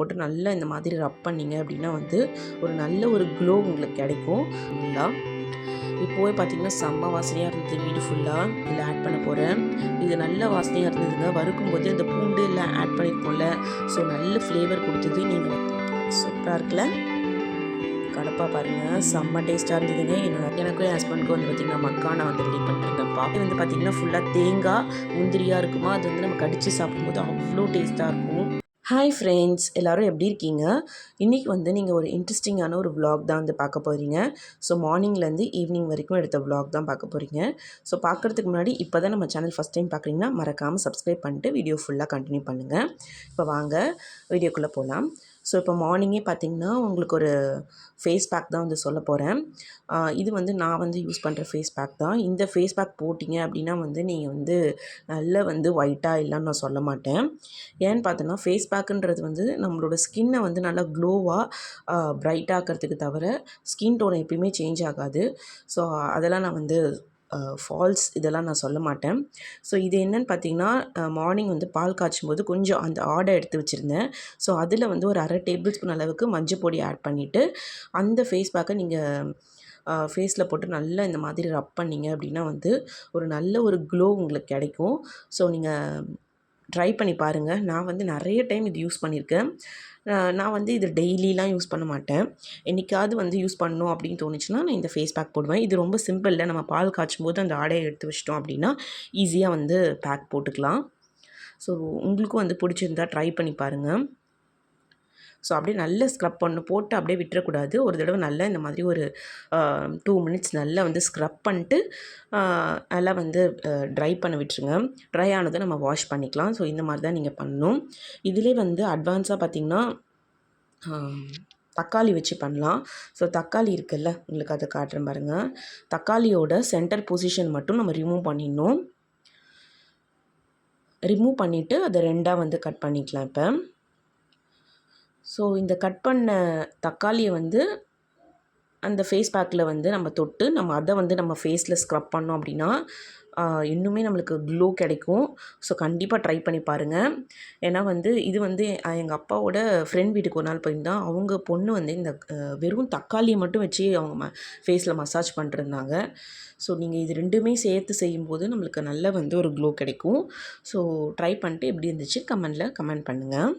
போட்டு நல்லா இந்த மாதிரி ரப் பண்ணிங்க அப்படின்னா வந்து ஒரு நல்ல ஒரு க்ளோ உங்களுக்கு கிடைக்கும். ஃபுல்லாக இப்போவே பார்த்தீங்கன்னா செம்ம வாசனையாக இருந்தது வீடு ஃபுல்லாக இதில் ஆட் பண்ண போகிறேன் இது நல்ல வாசனையாக இருந்ததுங்க. வறுக்கும் போது இந்த பூண்டு எல்லாம் ஆட் பண்ணியிருக்கோம்ல ஸோ நல்ல ஃப்ளேவர் கொடுத்தது. நீங்கள் சூப்பராக இருக்குல்ல கடப்பா பாருங்கள் செம்ம டேஸ்ட்டாக இருந்ததுங்க. என்னோட எனக்கும் என் ஹஸ்பண்டுக்கும் வந்து பார்த்திங்கன்னா மக்கானை வந்து ரெடி பண்ணிருக்கப்பா இது வந்து பார்த்திங்கன்னா ஃபுல்லாக தேங்காய் முந்திரியாக இருக்குமா? அது வந்து நம்ம கடித்து சாப்பிடும்போது அவ்வளோ டேஸ்ட்டாக இருக்கும். ஹாய் ஃப்ரெண்ட்ஸ் எல்லோரும் எப்படி இருக்கீங்க? இன்றைக்கி வந்து நீங்கள் ஒரு இன்ட்ரெஸ்டிங்கான ஒரு vlog தான் வந்து பார்க்க போகிறீங்க ஸோ மார்னிங்லேருந்து ஈவினிங் வரைக்கும் எடுத்த vlog தான் பார்க்க போகிறீங்க ஸோ பார்க்குறதுக்கு முன்னாடி இப்போ தான் நம்ம சேனல் ஃபஸ்ட் டைம் பார்க்குறீங்கன்னா மறக்காமல் சப்ஸ்கிரைப் பண்ணிட்டு வீடியோ ஃபுல்லாக கண்டினியூ பண்ணுங்கள் இப்போ வாங்க வீடியோக்குள்ளே போகலாம் ஸோ இப்போ மார்னிங்கே பார்த்தீங்கன்னா உங்களுக்கு ஒரு ஃபேஸ் பேக் தான் வந்து சொல்ல போகிறேன் இது வந்து நான் வந்து யூஸ் பண்ணுற ஃபேஸ் பேக் தான். இந்த ஃபேஸ் பேக் போட்டிங்க அப்படின்னா வந்து நீங்கள் வந்து நல்ல வந்து ஒயிட்டாக இல்லைன்னு நான் சொல்ல மாட்டேன். ஏன்னு பார்த்தோன்னா ஃபேஸ் பேக்குன்றது வந்து நம்மளோட ஸ்கின்னை வந்து நல்லா க்ளோவாக ப்ரைட் ஆக்கிறதுக்கு தவிர ஸ்கின் டோன் எப்பயுமே சேஞ்ச் ஆகாது. ஸோ அதெல்லாம் நான் வந்து ஃபால்ஸ் இதெல்லாம் நான் சொல்ல மாட்டேன். ஸோ இது என்னன்னு பார்த்தீங்கன்னா மார்னிங் வந்து பால் காய்ச்சும் போது கொஞ்சம் அந்த ஆடை எடுத்து வச்சுருந்தேன். ஸோ அதில் வந்து ஒரு அரை டேபிள் ஸ்பூன் அளவுக்கு மஞ்சள் பொடி ஆட் பண்ணிவிட்டு அந்த ஃபேஸ் பேக்கை நீங்கள் ஃபேஸில் போட்டு நல்லா இந்த மாதிரி ரப் பண்ணிங்க அப்படின்னா வந்து ஒரு நல்ல ஒரு க்ளோ உங்களுக்கு கிடைக்கும். ஸோ நீங்கள் ட்ரை பண்ணி பாருங்கள் நான் வந்து நிறைய டைம் இது யூஸ் பண்ணியிருக்கேன் நான் வந்து இது டெய்லிலாம் யூஸ் பண்ண மாட்டேன். என்றைக்காவது வந்து யூஸ் பண்ணணும் அப்படின்னு தோணுச்சுன்னா நான் இந்த ஃபேஸ் பேக் போடுவேன். இது ரொம்ப சிம்பிளில் நம்ம பால் காய்ச்சும் போது அந்த ஆடையை எடுத்து வச்சிட்டோம் அப்படின்னா ஈஸியாக வந்து பேக் போட்டுக்கலாம். ஸோ உங்களுக்கும் வந்து பிடிச்சிருந்தா ட்ரை பண்ணி பாருங்கள் ஸோ அப்படியே நல்லா ஸ்க்ரப் பண்ணணும் போட்டு அப்படியே விட்டுறக்கூடாது. ஒரு தடவை நல்லா இந்த மாதிரி ஒரு டூ மினிட்ஸ் நல்லா வந்து ஸ்க்ரப் பண்ணிட்டு நல்லா வந்து ட்ரை பண்ண விட்டுருங்க. ட்ரை ஆனதை நம்ம வாஷ் பண்ணிக்கலாம். ஸோ இந்த மாதிரி தான் நீங்கள் பண்ணணும். இதிலே வந்து அட்வான்ஸாக பார்த்தீங்கன்னா தக்காளி வச்சு பண்ணலாம். ஸோ தக்காளி இருக்குல்ல உங்களுக்கு அதை காட்டுறேன் பாருங்கள் தக்காளியோட சென்டர் பொசிஷன் மட்டும் நம்ம ரிமூவ் பண்ணிடணும். ரிமூவ் பண்ணிவிட்டு அதை ரெண்டாக வந்து கட் பண்ணிக்கலாம் இப்போ. ஸோ இந்த கட் பண்ண தக்காளியை வந்து அந்த ஃபேஸ் பேக்கில் வந்து நம்ம தொட்டு நம்ம அதை வந்து நம்ம ஃபேஸில் ஸ்க்ரப் பண்ணோம் அப்படின்னா இன்னுமே நம்மளுக்கு க்ளோ கிடைக்கும். ஸோ கண்டிப்பாக ட்ரை பண்ணி பாருங்கள் ஏன்னா வந்து இது வந்து எங்கள் அப்பாவோட ஃப்ரெண்ட் வீட்டுக்கு ஒரு நாள் போயிருந்தோம் அவங்க பொண்ணு வந்து இந்த வெறும் தக்காளியை மட்டும் வச்சு அவங்க ம ஃபேஸில் மசாஜ் பண்ணிருந்தாங்க ஸோ நீங்கள் இது ரெண்டுமே சேர்த்து செய்யும்போது நம்மளுக்கு நல்ல வந்து ஒரு க்ளோ கிடைக்கும். ஸோ ட்ரை பண்ணிட்டு எப்படி இருந்துச்சு கமெண்டில் கமெண்ட் பண்ணுங்கள்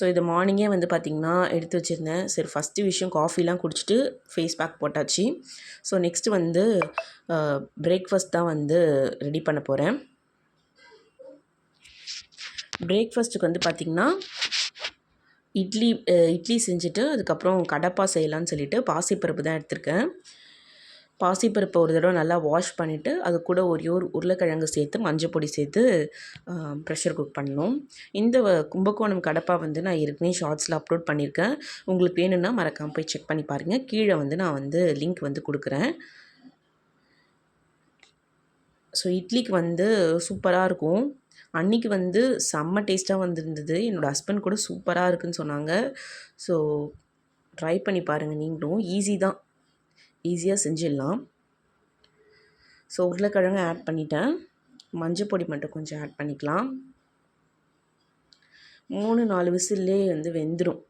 ஸோ இது மார்னிங்கே வந்து பார்த்திங்கன்னா எடுத்து வச்சுருந்தேன். சரி ஃபஸ்ட்டு விஷயம் காஃபிலாம் குடிச்சிட்டு ஃபேஸ் பேக் போட்டாச்சு. ஸோ நெக்ஸ்ட்டு வந்து பிரேக்ஃபாஸ்ட் தான் வந்து ரெடி பண்ண போகிறேன் பிரேக்ஃபாஸ்ட்டுக்கு வந்து பார்த்திங்கன்னா இட்லி இட்லி செஞ்சுட்டு அதுக்கப்புறம் கடப்பா செய்யலான்னு சொல்லிட்டு பாசிப்பருப்பு தான் எடுத்திருக்கேன். பாசிப்பருப்பை ஒரு தடவை நல்லா வாஷ் பண்ணிவிட்டு அது கூட ஒரே ஒரு உருளைக்கிழங்கு சேர்த்து மஞ்சள் பொடி சேர்த்து ப்ரெஷர் குக் பண்ணணும். இந்த வ- கும்பகோணம் கடப்பா வந்து நான் ஏற்கனவே ஷார்ட்ஸில் அப்லோட் பண்ணியிருக்கேன். உங்களுக்கு வேணும்னா மறக்காமல் போய் செக் பண்ணி பாருங்கள் கீழே வந்து நான் வந்து லிங்க் வந்து கொடுக்குறேன். ஸோ இட்லிக்கு வந்து சூப்பராக இருக்கும். அன்னைக்கு வந்து செம்ம டேஸ்ட்டாக வந்திருந்தது. என்னோடய ஹஸ்பண்ட் கூட சூப்பராக இருக்குன்னு சொன்னாங்க. ஸோ ட்ரை பண்ணி பாருங்கள் நீங்களும். ஈஸி தான். ஈஸியாக செஞ்சிடலாம். ஸோ உருளைக்கிழங்கு ஆட் பண்ணிட்டேன். மஞ்சள் பொடி மட்டும் கொஞ்சம் ஆட் பண்ணிக்கலாம். மூணு நாலு விசில்லே வந்து வெந்துடும்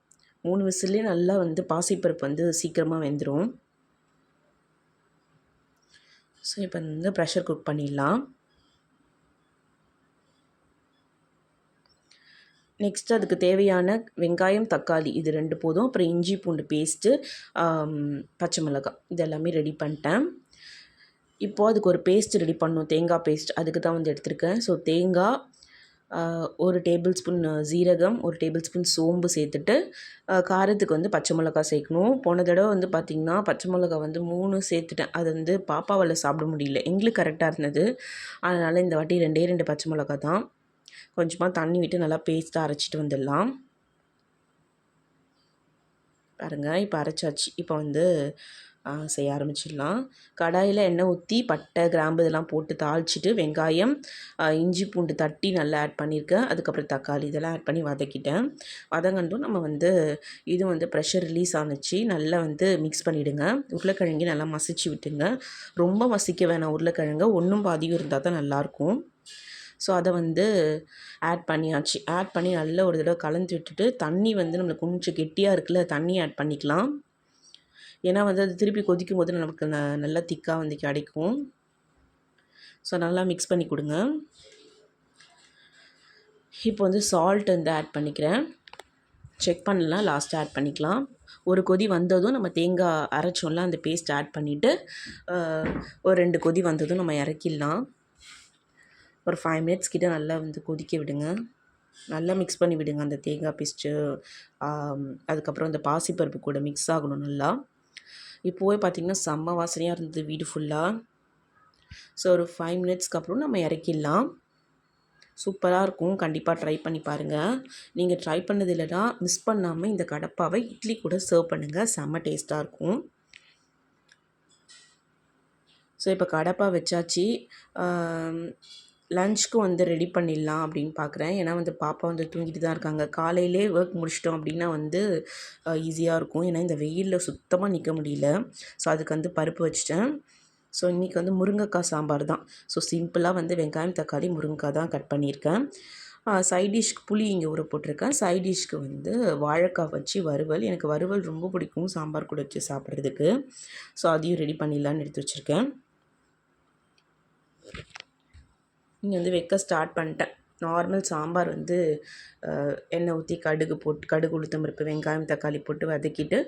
மூணு விசில்லே நல்லா வந்து பாசிப்பருப்பு வந்து சீக்கிரமாக வெந்துடும் ஸோ இப்போ வந்து ப்ரெஷர் குக் பண்ணிடலாம். நெக்ஸ்ட் அதுக்கு தேவையான வெங்காயம் தக்காளி இது ரெண்டு போதும். அப்புறம் இஞ்சி பூண்டு பேஸ்ட்டு பச்சை மிளகாய். இது எல்லாமே ரெடி பண்ணிட்டேன். இப்போது அதுக்கு ஒரு பேஸ்ட் ரெடி பண்ணணும். தேங்காய் பேஸ்ட் அதுக்கு தான் வந்து எடுத்திருக்கேன். ஸோ தேங்காய் ஒரு டேபிள் ஸ்பூன் ஜீரகம் ஒரு டேபிள் ஸ்பூன் சோம்பு சேர்த்துட்டு காரத்துக்கு வந்து பச்சை மிளகா சேர்க்கணும். போன தடவை வந்து பார்த்திங்கன்னா பச்சை மிளகா வந்து மூணு சேர்த்துட்டேன். அது வந்து பாப்பாவால் சாப்பிட முடியல. எங்களுக்கு கரெக்டாக இருந்தது. அதனால் இந்த வாட்டி ரெண்டே ரெண்டு பச்சை மிளகா தான். கொஞ்சமாக தண்ணி விட்டு நல்லா பேஸ்ட்டாக அரைச்சிட்டு வந்துடலாம். பாருங்கள் இப்போ அரைச்சாச்சு. இப்போ வந்து செய்ய ஆரம்பிச்சிடலாம். கடாயில் எண்ணெய் ஊற்றி பட்டை கிராம்பு இதெல்லாம் போட்டு தாளிச்சிட்டு வெங்காயம் இஞ்சி பூண்டு தட்டி நல்லா ஆட் பண்ணியிருக்கேன். அதுக்கப்புறம் தக்காளி இதெல்லாம் ஆட் பண்ணி வதக்கிட்டேன். வதங்கண்டும் நம்ம வந்து இது வந்து ப்ரெஷர் ரிலீஸ் ஆணுச்சு நல்லா வந்து மிக்ஸ் பண்ணிவிடுங்க உருளைக்கிழங்கு நல்லா மசிச்சு விட்டுங்க ரொம்ப மசிக்க வேணாம் உருளைக்கிழங்க. ஒன்றும் பாதியும் இருந்தால் தான் நல்லாயிருக்கும் ஸோ அதை வந்து ஆட் பண்ணியாச்சு. ஆட் பண்ணி நல்ல ஒரு தடவை கலந்து விட்டுட்டு தண்ணி வந்து நம்மளுக்கு கொஞ்சம் கெட்டியாக இருக்குல்ல தண்ணி ஆட் பண்ணிக்கலாம். ஏன்னா வந்து அது திருப்பி கொதிக்கும் போது நமக்கு ந நல்லா திக்காக வந்து கிடைக்கும். ஸோ நல்லா மிக்ஸ் பண்ணி கொடுங்க. இப்போ வந்து சால்ட் வந்து ஆட் பண்ணிக்கிறேன். செக் பண்ணலாம். லாஸ்ட் ஆட் பண்ணிக்கலாம். ஒரு கொதி வந்ததும் நம்ம தேங்காய் அரைச்சோம்ல அந்த பேஸ்ட் ஆட் பண்ணிவிட்டு ஒரு ரெண்டு கொதி வந்ததும் நம்ம இறக்கிடலாம். ஒரு ஃபைவ் மினிட்ஸ் கிட்ட நல்லா வந்து கொதிக்க விடுங்க. நல்லா மிக்ஸ் பண்ணி விடுங்க அந்த தேங்காய் பிஸ்ட்டு அதுக்கப்புறம் அந்த பாசிப்பருப்பு கூட மிக்ஸ் ஆகணும் நல்லா. இப்போவே பார்த்திங்கன்னா செம்ம வாசனையாக இருந்தது வீடு ஃபுல்லாக ஸோ ஒரு ஃபைவ் மினிட்ஸ்க்கு அப்புறம் நம்ம இறக்கிடலாம். சூப்பராக இருக்கும். கண்டிப்பாக ட்ரை பண்ணி பாருங்கள் நீங்கள் ட்ரை பண்ணது இல்லைனா மிஸ் பண்ணாமல் இந்த கடப்பாவை இட்லி கூட சர்வ் பண்ணுங்கள் செம்ம டேஸ்ட்டாக இருக்கும். ஸோ இப்போ கடப்பா வச்சாச்சு. லஞ்சுக்கு வந்து ரெடி பண்ணிடலாம் அப்படின்னு பார்க்குறேன். ஏன்னா வந்து பாப்பா வந்து தூங்கிட்டு தான் இருக்காங்க. காலையிலே ஒர்க் முடிச்சிட்டோம் அப்படின்னா வந்து ஈஸியாக இருக்கும். ஏன்னா இந்த வெயிலில் சுத்தமாக நிற்க முடியல. ஸோ அதுக்கு வந்து பருப்பு வச்சிட்டேன். ஸோ இன்றைக்கி வந்து முருங்கைக்காய் சாம்பார் தான். ஸோ சிம்பிளாக வந்து வெங்காயம் தக்காளி முருங்கைக்காய் தான் கட் பண்ணியிருக்கேன். சைட் டிஷ்க்கு புளி இங்கே ஊற போட்டிருக்கேன். சைட் டிஷ்க்கு வந்து வாழைக்காய் வச்சு வறுவல். எனக்கு வறுவல் ரொம்ப பிடிக்கும். சாம்பார் கூட வச்சு சாப்பிட்றதுக்கு. ஸோ அதையும் ரெடி பண்ணிடலான்னு எடுத்து வச்சுருக்கேன். இங்கே வந்து வைக்க ஸ்டார்ட் பண்ணிட்டேன். நார்மல் சாம்பார் வந்து எண்ணெய் ஊற்றி கடுகு போட்டு கடுகு உளுத்தம் பருப்பு வெங்காயம் தக்காளி போட்டு வதக்கிட்டு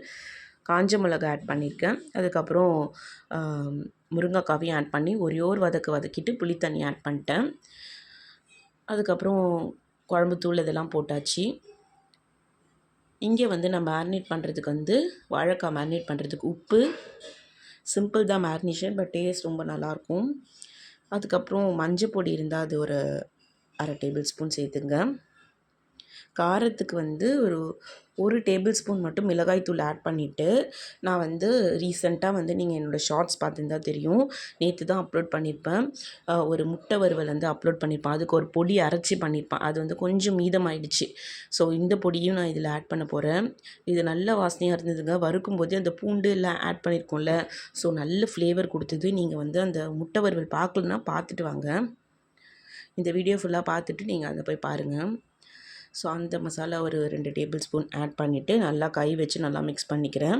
காஞ்ச மிளகா ஆட் பண்ணியிருக்கேன் அதுக்கப்புறம் முருங்கைக்காவையும் ஆட் பண்ணி ஒரே ஒரு வதக்கு வதக்கிட்டு புளி தண்ணி ஆட் பண்ணிட்டேன். அதுக்கப்புறம் குழம்பு தூள் இதெல்லாம் போட்டாச்சு. இங்கே வந்து நான் மேரினேட் பண்ணுறதுக்கு வந்து வாழைக்காய் மேரினேட் பண்ணுறதுக்கு உப்பு. சிம்பிள் தான் மேரினேஷன் பட் டேஸ்ட் ரொம்ப நல்லாயிருக்கும் அதுக்கப்புறம் மஞ்சள் பொடி இருந்தால் அது ஒரு அரை டேபிள் ஸ்பூன் சேர்த்துங்க. காரத்துக்கு வந்து ஒரு ஒரு டேபிள் ஸ்பூன் மட்டும் மிளகாய்த்தூள் ஆட் பண்ணிவிட்டு நான் வந்து ரீசெண்டாக வந்து நீங்கள் என்னோடய ஷார்ட்ஸ் பார்த்துருந்தா தெரியும். நேற்று தான் அப்லோட் பண்ணியிருப்பேன் ஒரு முட்டை வறுவல் வந்து அப்லோட் பண்ணியிருப்பேன் அதுக்கு ஒரு பொடி அரைச்சி பண்ணியிருப்பேன் அது வந்து கொஞ்சம் மீதமாயிடுச்சு. ஸோ இந்த பொடியும் நான் இதில் ஆட் பண்ண போகிறேன் இது நல்ல வாசனையாக இருந்ததுங்க. வறுக்கும் போதே அந்த பூண்டு எல்லாம் ஆட் பண்ணியிருக்கோம்ல ஸோ நல்ல ஃப்ளேவர் கொடுத்தது. நீங்கள் வந்து அந்த முட்டை வறுவல் பார்க்கலன்னா பார்த்துட்டு வாங்க. இந்த வீடியோ ஃபுல்லாக பார்த்துட்டு நீங்கள் அதை போய் பாருங்கள் ஸோ அந்த மசாலா ஒரு ரெண்டு டேபிள் ஸ்பூன் ஆட் பண்ணிவிட்டு நல்லா கை வச்சு நல்லா மிக்ஸ் பண்ணிக்கிறேன்.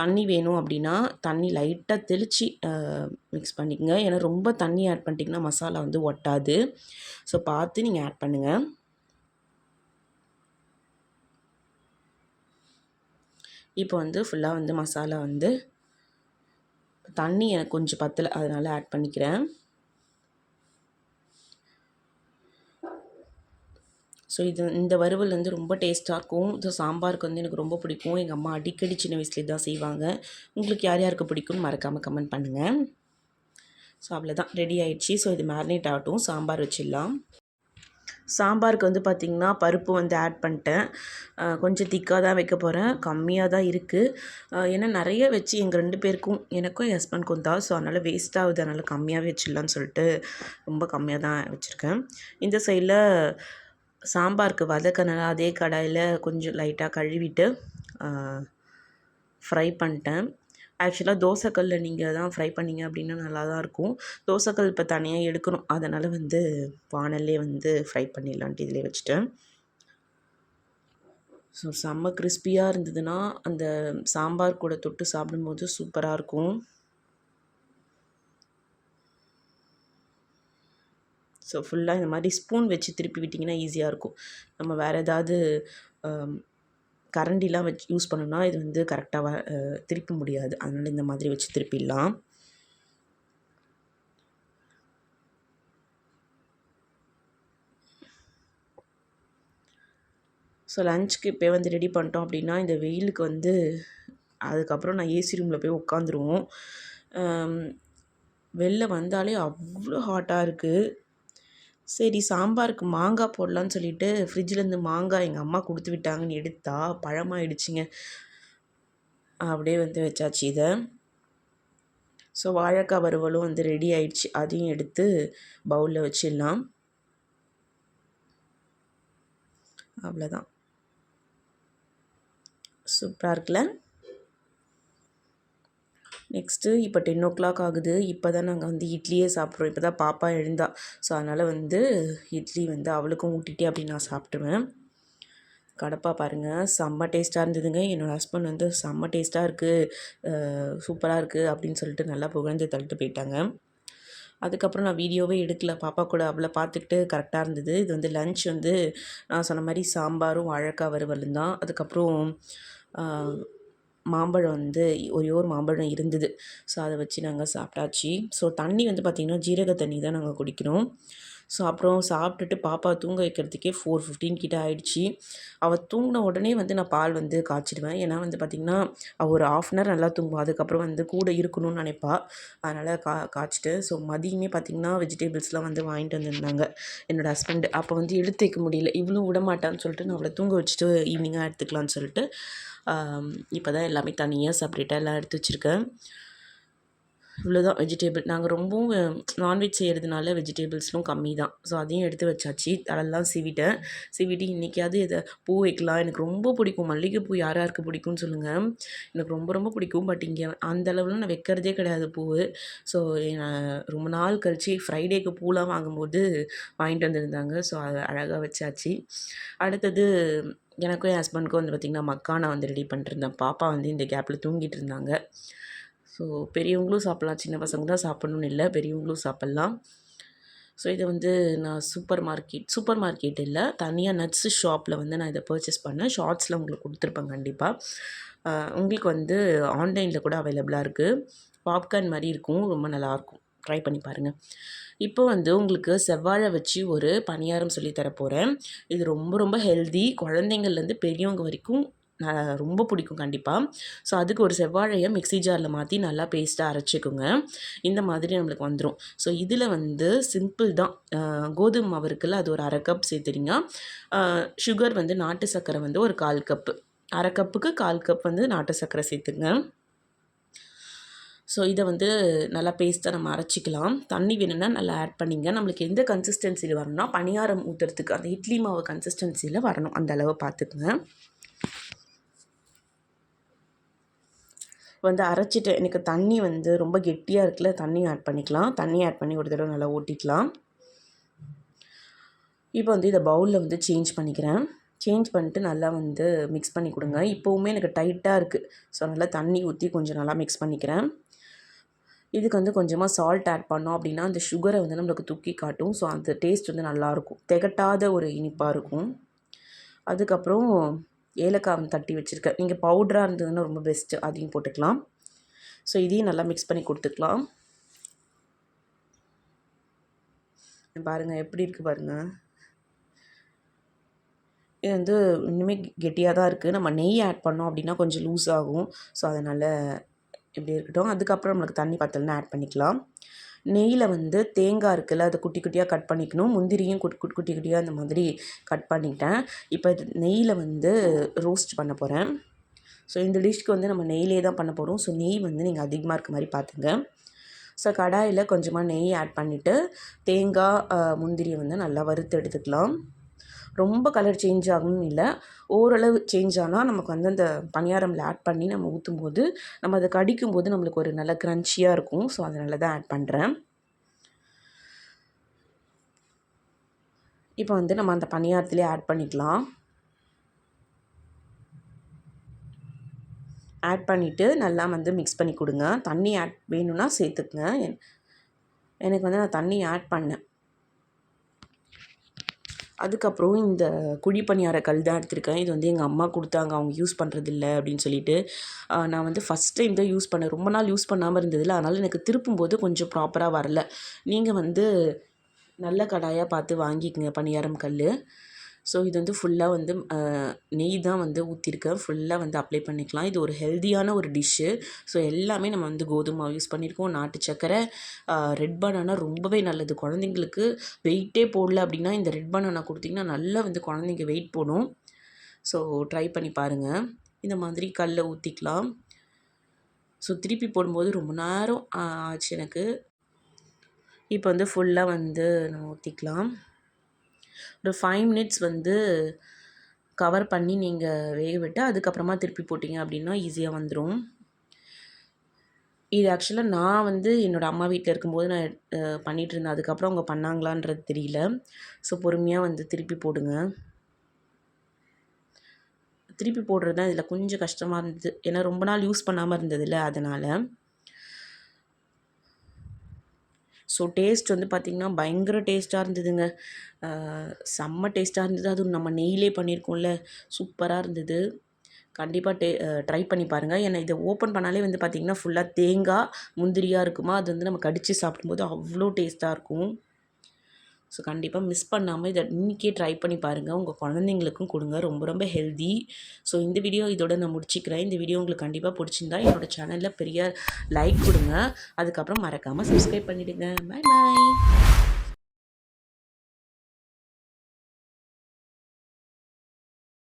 தண்ணி வேணும் அப்படின்னா தண்ணி லைட்டாக தெளித்து மிக்ஸ் பண்ணிக்கோங்க. ஏன்னா ரொம்ப தண்ணி ஆட் பண்ணிட்டிங்கன்னா மசாலா வந்து ஒட்டாது. ஸோ பார்த்து நீங்கள் ஆட் பண்ணுங்கள் இப்போ வந்து ஃபுல்லாக வந்து மசாலா வந்து தண்ணி எனக்கு கொஞ்சம் பத்தலை அதனால் ஆட் பண்ணிக்கிறேன். ஸோ இது இந்த வறுவல் வந்து ரொம்ப டேஸ்ட்டாக இருக்கும். ஸோ சாம்பாருக்கு வந்து எனக்கு ரொம்ப பிடிக்கும். எங்கள் அம்மா அடிக்கடி சின்ன வயசுலேயே தான் செய்வாங்க. உங்களுக்கு யார் யாருக்கு பிடிக்கும்னு மறக்காமல் கமெண்ட் பண்ணுங்கள் ஸோ அவ்வளோதான் ரெடி ஆகிடுச்சி ஸோ இது மேரினேட் ஆகட்டும். சாம்பார் வச்சிடலாம். சாம்பாருக்கு வந்து பார்த்திங்கன்னா பருப்பு வந்து ஆட் பண்ணிட்டேன். கொஞ்சம் திக்காக தான் வைக்க போகிறேன் கம்மியாக தான் இருக்குது ஏன்னா நிறைய வச்சு எங்கள் ரெண்டு பேருக்கும் எனக்கும் என் ஹஸ்பண்ட்க்கும் தான். ஸோ அதனால் வேஸ்ட் ஆகுது. அதனால் கம்மியாகவே வச்சிடலான்னு சொல்லிட்டு ரொம்ப கம்மியாக தான் வச்சுருக்கேன். இந்த சைடில் சாம்பாருக்கு வதக்கின அதே கடாயில் கொஞ்சம் லைட்டாக கழுவிட்டு ஃப்ரை பண்ணிட்டேன். ஆக்சுவலாக தோசைக்கல்லில் நீங்கள் தான் ஃப்ரை பண்ணிங்க அப்படின்னா நல்லா தான் இருக்கும். தோசைக்கல் இப்போ தனியாக எடுக்கணும். அதனால் வந்து வானல்லே வந்து ஃப்ரை பண்ணிடலான்ட்டு இதிலே வச்சுட்டேன். ஸோ செம்ம கிறிஸ்பியாக இருந்ததுன்னா அந்த சாம்பார் கூட தொட்டு சாப்பிடும்போது சூப்பராக இருக்கும். ஸோ ஃபுல்லாக இந்த மாதிரி ஸ்பூன் வச்சு திருப்பி விட்டிங்கன்னா ஈஸியாக இருக்கும். நம்ம வேறு ஏதாவது கரண்டிலாம் வச்சு யூஸ் பண்ணோம்னா இது வந்து கரெக்டாக திருப்ப முடியாது. அதனால் இந்த மாதிரி வச்சு திருப்பிடலாம். ஸோ லஞ்சுக்கு இப்போ வந்து ரெடி பண்ணிட்டோம் அப்படின்னா இந்த வெயிலுக்கு வந்து அதுக்கப்புறம் நான் ஏசி ரூமில் போய் உட்காந்துருவோம் வெளில வந்தாலே அவ்வளோ ஹாட்டாக இருக்குது சரி சாம்பாருக்கு மாங்காய் போடலான்னு சொல்லிட்டு ஃப்ரிட்ஜிலேருந்து மாங்காய் எங்கள் அம்மா கொடுத்து விட்டாங்கன்னு எடுத்தா பழமாயிடுச்சிங்க. அப்படியே வந்து வச்சாச்சு இதை. ஸோ வாழைக்காய் வறுவலும் வந்து ரெடி ஆயிடுச்சு. அதையும் எடுத்து பவுலில் வச்சிடலாம். அவ்வளோதான் சூப்பராக இருக்குல்ல? நெக்ஸ்ட்டு இப்போ டென் ஓ கிளாக் ஆகுது. இப்போ தான் நாங்கள் வந்து இட்லியே சாப்பிட்றோம். இப்போ தான் பாப்பா எழுந்தா. ஸோ அதனால் வந்து இட்லி வந்து அவளுக்கும் ஊட்டிட்டே அப்படி நான் சாப்பிட்டுவேன் கடப்பா பாருங்கள் செம்ம டேஸ்ட்டாக இருந்ததுங்க. என்னோடய ஹஸ்பண்ட் வந்து செம்ம டேஸ்ட்டாக இருக்குது சூப்பராக இருக்குது அப்படின்னு சொல்லிட்டு நல்லா புகழ்ந்து தள்ளிட்டு போயிட்டாங்க. அதுக்கப்புறம் நான் வீடியோவே எடுக்கல. பாப்பா கூட அவளை பார்த்துக்கிட்டு கரெக்டாக இருந்தது. இது வந்து லன்ச் வந்து நான் சொன்ன மாதிரி சாம்பாரும் வாழைக்காய் வறுவலும் தான். அதுக்கப்புறம் மாம்பழம் வந்து ஒரே ஒரு மாம்பழம் இருந்தது. ஸோ அதை வச்சு நாங்கள் சாப்பிட்டாச்சு. ஸோ தண்ணி வந்து பார்த்திங்கன்னா ஜீரக தண்ணி தான் நாங்கள் குடிக்கிறோம். ஸோ அப்புறம் சாப்பிட்டுட்டு பாப்பா தூங்க வைக்கிறதுக்கே ஃபோர் ஃபிஃப்டீன் கிட்ட ஆகிடுச்சி அவள் தூங்கின உடனே வந்து நான் பால் வந்து காய்ச்சிடுவேன். ஏன்னா வந்து பார்த்திங்கன்னா அவள் ஒரு ஆஃப் அன் ஹவர் நல்லா தூங்குவா. அதுக்கப்புறம் வந்து கூட இருக்கணும்னு நினைப்பா. அதனால் கா காய்ச்சிட்டு ஸோ மதியமே பார்த்திங்கன்னா வெஜிடபிள்ஸ்லாம் வந்து வாங்கிட்டு வந்திருந்தாங்க என்னோடய ஹஸ்பண்ட் அப்போ வந்து எடுத்து வைக்க முடியல. இவ்வளோ விட மாட்டான்னு சொல்லிட்டு நான் அவளை தூங்க வச்சுட்டு ஈவினிங்காக எடுத்துக்கலான்னு சொல்லிட்டு இப்போ தான் எல்லாமே தனியாக செப்ரேட்டாக எல்லாம் எடுத்து வச்சுருக்கேன். இவ்வளோதான் வெஜிடேபிள் நாங்கள் ரொம்பவும் நான்வெஜ் செய்கிறதுனால வெஜிடேபிள்ஸ்லாம் கம்மி தான் ஸோ அதையும் எடுத்து வச்சாச்சு. அதெல்லாம் சீவிட்டேன். சீவிட்டு இன்றைக்கியாவது இதை பூ வைக்கலாம். எனக்கு ரொம்ப பிடிக்கும். மல்லிகைப்பூ யார் யாருக்கு பிடிக்கும்னு சொல்லுங்கள் எனக்கு ரொம்ப ரொம்ப பிடிக்கும். பட் இங்கே அந்த அளவில் நான் வைக்கிறதே கிடையாது பூ. ஸோ ரொம்ப நாள் கழித்து ஃப்ரைடேக்கு பூலாம் வாங்கும்போது வாங்கிட்டு வந்திருந்தாங்க. ஸோ அதை அழகாக வச்சாச்சு. அடுத்தது எனக்கும் என் ஹஸ்பண்டுக்கும் வந்து பார்த்திங்கன்னா மக்கானா வந்து ரெடி பண்ணிட்டு இருந்தேன். பாப்பா வந்து இந்த கேப்பில் தூங்கிட்டு இருந்தாங்க. ஸோ பெரியவங்களும் சாப்பிட்லாம் சின்ன பசங்க தான் சாப்பிட்ணுன்னு இல்லை பெரியவங்களும் சாப்பிட்லாம். ஸோ இதை வந்து நான் சூப்பர் மார்க்கெட் சூப்பர் மார்க்கெட் இல்லை தனியாக நட்ஸு ஷாப்பில் வந்து நான் இதை பர்ச்சேஸ் பண்ணேன். ஷார்ட்ஸில் உங்களுக்கு கொடுத்துருப்பேன் கண்டிப்பாக உங்களுக்கு வந்து ஆன்லைனில் கூட அவைலபிளாக இருக்குது பாப்கார்ன் மாதிரி இருக்கும் ரொம்ப நல்லாயிருக்கும் ட்ரை பண்ணி பாருங்கள் இப்போ வந்து உங்களுக்கு செவ்வாழை வச்சு ஒரு பணியாரம் சொல்லித்தர போகிறேன் இது ரொம்ப ரொம்ப ஹெல்தி குழந்தைங்கள்லேருந்து பெரியவங்க வரைக்கும் ரொம்ப பிடிக்கும் கண்டிப்பாக ஸோ அதுக்கு ஒரு செவ்வாழையை மிக்சி ஜாரில் மாற்றி நல்லா பேஸ்ட்டாக அரைச்சிக்கோங்க. இந்த மாதிரி நம்மளுக்கு வந்துடும் ஸோ இதில் வந்து சிம்பிள் தான். கோதுமை மாவு இருக்குல்ல அது ஒரு அரை கப் சேர்த்துறீங்க. சுகர் வந்து நாட்டு சர்க்கரை வந்து ஒரு கால் கப்பு அரை கப்புக்கு கால் கப் வந்து நாட்டு சர்க்கரை சேர்த்துங்க. ஸோ இதை வந்து நல்லா பேஸ்ட்டாக நம்ம அரைச்சிக்கலாம். தண்ணி வேணும்னா நல்லா ஆட் பண்ணிங்க. நம்மளுக்கு எந்த கன்சிஸ்டன்சியில் வரணும்னா பணியாரம் ஊற்றுறதுக்கு அந்த இட்லி மாவு கன்சிஸ்டன்சியில் வரணும். அந்த அளவு பார்த்துக்குங்க. வந்து அரைச்சிட்டு எனக்கு தண்ணி வந்து ரொம்ப கெட்டியாக இருக்குல்ல தண்ணி ஆட் பண்ணிக்கலாம். தண்ணி ஆட் பண்ணி ஒரு தடவை நல்லா ஊட்டிக்கலாம் இப்போ வந்து இதை பவுலில் வந்து சேஞ்ச் பண்ணிக்கிறேன். சேஞ்ச் பண்ணிட்டு நல்லா வந்து மிக்ஸ் பண்ணி கொடுங்க. இப்போவுமே எனக்கு டைட்டாக இருக்குது ஸோ நல்லா தண்ணி ஊற்றி கொஞ்சம் நல்லா மிக்ஸ் பண்ணிக்கிறேன். இதுக்கு வந்து கொஞ்சமாக சால்ட் ஆட் பண்ணோம் அப்படின்னா அந்த சுகரை வந்து நம்மளுக்கு தூக்கி காட்டும். ஸோ அந்த டேஸ்ட் வந்து நல்லாயிருக்கும் திகட்டாத ஒரு இனிப்பாக இருக்கும். அதுக்கப்புறம் ஏலக்காய் தட்டி வச்சுருக்கேன் நீங்கள் பவுட்ராக இருந்ததுன்னா ரொம்ப பெஸ்ட்டு அதையும் போட்டுக்கலாம். ஸோ இதையும் நல்லா மிக்ஸ் பண்ணி கொடுத்துக்கலாம். பாருங்கள் எப்படி இருக்குது பாருங்கள் இது வந்து இன்னுமே கெட்டியாக தான் இருக்குது நம்ம நெய் ஆட் பண்ணோம் அப்படின்னா கொஞ்சம் லூஸ் ஆகும். ஸோ அதனால் இப்படி இருக்கட்டும். அதுக்கப்புறம் நம்மளுக்கு தண்ணி பத்தலன்னா ஆட் பண்ணிக்கலாம். நெய்யில் வந்து தேங்காய் இருக்குல்ல அதை குட்டி குட்டியாக கட் பண்ணிக்கணும். முந்திரியும் குட்டி குட்டி குட்டி குட்டியாக அந்த மாதிரி கட் பண்ணிட்டேன் இப்போ நெய்யில் வந்து ரோஸ்ட் பண்ண போகிறேன் ஸோ இந்த டிஷ்க்கு வந்து நம்ம நெய்லே தான் பண்ண போகிறோம் ஸோ நெய் வந்து நீங்கள் அதிகமாக இருக்க மாதிரி பார்த்துங்க ஸோ கடாயில் கொஞ்சமாக நெய் ஆட் பண்ணிவிட்டு தேங்காய் முந்திரியை வந்து நல்லா வறுத்து எடுத்துக்கலாம். ரொம்ப கலர் சேஞ்ச் ஆகணும்னு இல்லை. ஓரளவு சேஞ்ச் ஆனால் நமக்கு வந்து அந்த பணியாரமில் ஆட் பண்ணி நம்ம ஊற்றும் போது நம்ம அதை கடிக்கும் போது நம்மளுக்கு ஒரு நல்ல க்ரன்ச்சியாக இருக்கும். ஸோ அதனால தான் ஆட் பண்ணுறேன் இப்போ வந்து நம்ம அந்த பணியாரத்துலேயே ஆட் பண்ணிக்கலாம். ஆட் பண்ணிவிட்டு நல்லா வந்து மிக்ஸ் பண்ணி கொடுங்க. தண்ணி ஆட் வேணும்னா சேர்த்துக்குங்க. எனக்கு வந்து நான் தண்ணி ஆட் பண்ணேன். அதுக்கப்புறம் இந்த குழி பணியார கல் தான் எடுத்திருக்கேன். இது வந்து எங்கள் அம்மா கொடுத்தாங்க. அவங்க யூஸ் பண்ணுறதில்ல அப்படின்னு சொல்லிட்டு நான் வந்து ஃபஸ்ட் டைம் தான் யூஸ் பண்ணேன். ரொம்ப நாள் யூஸ் பண்ணாமல் இருந்ததில்ல. அதனால் எனக்கு திருப்பும்போது கொஞ்சம் ப்ராப்பராக வரல. நீங்கள் வந்து நல்ல கடாயாக பார்த்து வாங்கிக்கங்க பணியாரம் கல் ஸோ இது வந்து ஃபுல்லாக வந்து நெய் தான் வந்து ஊற்றிருக்கேன் ஃபுல்லாக வந்து அப்ளை பண்ணிக்கலாம். இது ஒரு ஹெல்த்தியான ஒரு டிஷ்ஷு ஸோ எல்லாமே நம்ம வந்து கோதுமை யூஸ் பண்ணியிருக்கோம் நாட்டு சக்கரை ரெட் பனானா ரொம்பவே நல்லது. குழந்தைங்களுக்கு வெயிட்டே போடல அப்படின்னா இந்த ரெட் பனானா கொடுத்திங்கன்னா நல்லா வந்து குழந்தைங்க வெயிட் போடும். ஸோ ட்ரை பண்ணி பாருங்கள் இந்த மாதிரி கல்லை ஊற்றிக்கலாம் ஸோ திருப்பி போடும்போது ரொம்ப நேரம் ஆச்சு எனக்கு. இப்போ வந்து ஃபுல்லாக வந்து நம்ம ஊற்றிக்கலாம் ஒரு ஃபைவ் மினிட்ஸ் வந்து கவர் பண்ணி நீங்கள் வேக விட்டு அதுக்கப்புறமா திருப்பி போட்டிங்க அப்படின்னா ஈஸியாக வந்துடும் இது ஆக்சுவலாக நான் வந்து என்னோடய அம்மா வீட்டில் இருக்கும்போது நான் பண்ணிகிட்டு இருந்தேன். அதுக்கப்புறம் அவங்க பண்ணாங்களான்றது தெரியல. ஸோ பொறுமையாக வந்து திருப்பி போடுங்க. திருப்பி போடுறது தான் இதில் கொஞ்சம் கஷ்டமாக இருந்தது. ஏன்னா ரொம்ப நாள் யூஸ் பண்ணாமல் இருந்ததில்ல அதனால். ஸோ டேஸ்ட் வந்து பார்த்திங்கன்னா பயங்கர டேஸ்ட்டாக இருந்ததுங்க. செம்ம டேஸ்ட்டாக இருந்தது. அதுவும் நம்ம நெய்லே பண்ணியிருக்கோம்ல சூப்பராக இருந்தது. கண்டிப்பாக டே ட்ரை பண்ணி பாருங்கள் ஏன்னா இதை ஓப்பன் பண்ணாலே வந்து பார்த்திங்கன்னா ஃபுல்லாக தேங்காய் முந்திரியாக இருக்குமா? அது வந்து நம்ம கடித்து சாப்பிடும்போது அவ்வளோ டேஸ்ட்டாக இருக்கும். ஸோ கண்டிப்பாக மிஸ் பண்ணாமல் இதை இன்றைக்கே ட்ரை பண்ணி பாருங்கள் உங்கள் குழந்தைங்களுக்கும் கொடுங்க. ரொம்ப ரொம்ப ஹெல்தி ஸோ இந்த வீடியோ இதோட நான் முடிச்சிக்கிறேன். இந்த வீடியோ உங்களுக்கு கண்டிப்பாக பிடிச்சிருந்தா என்னோட சேனலில் பெரிய லைக் கொடுங்க. அதுக்கப்புறம் மறக்காமல் சப்ஸ்கிரைப் பண்ணிவிடுங்க பாய் பாய்